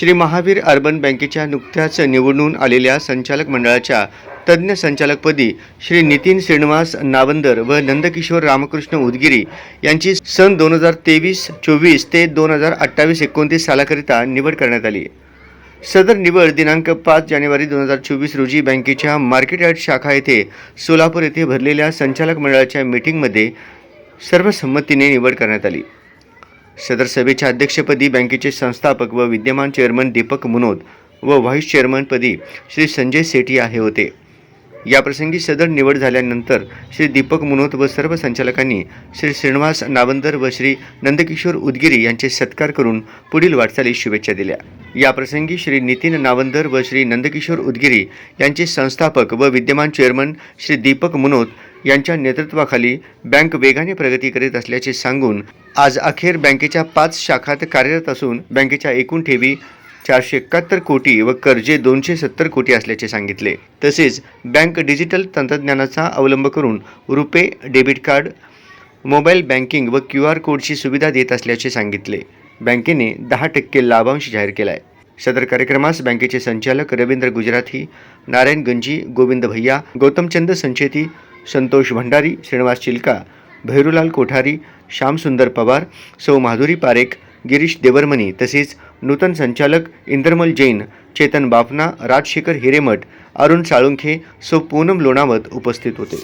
Shri Mahavir urban बँकेच्या नुकत्याच निवडून आलेल्या संचालक मंडळाच्या तज्ज्ञ संचालकपदी श्री नितीन श्रीनिवास नावंदर व नंदकिशोर रामकृष्ण उदगिरी यांची सन दोन हजार तेवीस चोवीस ते दोन हजार अठ्ठावीस एकोणतीस सालाकरिता निवड करण्यात आली. सदर निवड दिनांक पाच जानेवारी दोन हजार चोवीस रोजी बँकेच्या मार्केट यार्ड शाखा येथे सोलापूर येथे भरलेल्या संचालक मंडळाच्या मीटिंगमध्ये सर्वसंमतीने निवड करण्यात आली. सदर सभेच्या अध्यक्षपदी बँकेचे संस्थापक व विद्यमान चेअरमन दीपक मुनोद व व्हाईस चेअरमनपदी श्री संजय सेठी हे होते. याप्रसंगी सदर निवड झाल्यानंतर श्री दीपक मुनोत व सर्व संचालकांनी श्री श्रीनिवास नावंदर व श्री नंदकिशोर उदगिरी यांचे सत्कार करून पुढील वाटचालीस शुभेच्छा दिल्या. याप्रसंगी श्री नितीन नावंदर व श्री नंदकिशोर उदगिरी यांचे संस्थापक व विद्यमान चेअरमन श्री दीपक मुनोत यांच्या नेतृत्वाखाली बँक वेगाने प्रगती करीत असल्याचे सांगून आज अखेर बँकेच्या पाच शाखात कार्यरत असून बँकेच्या एकूण ठेवी चारशे एकाहत्तर कोटी व कर्जे दोनशे सत्तर कोटी असल्याचे सांगितले. तसेच बँक डिजिटल तंत्रज्ञानाचा अवलंब करून RuPay debit card mobile banking व क्यू आर कोडची सुविधा देत असल्याचे सांगितले. बँकेने दहा टक्के लाभांश जाहीर केला आहे सदर कार्यक्रमास बँकेचे संचालक रवींद्र गुजराथी नारायण गंजी गोविंद भैया गौतमचंद संचेती संतोष भंडारी श्रीनिवास चिलका भैरूलाल कोठारी श्यामसुंदर पवार सौ माधुरी पारेख गिरीश देवरमणी तसेच नूतन संचालक इंद्रमल जैन चेतन बापना राजशेखर हिरेमठ अरुण साळुंखे सौ पूनम लोणावत उपस्थित होते.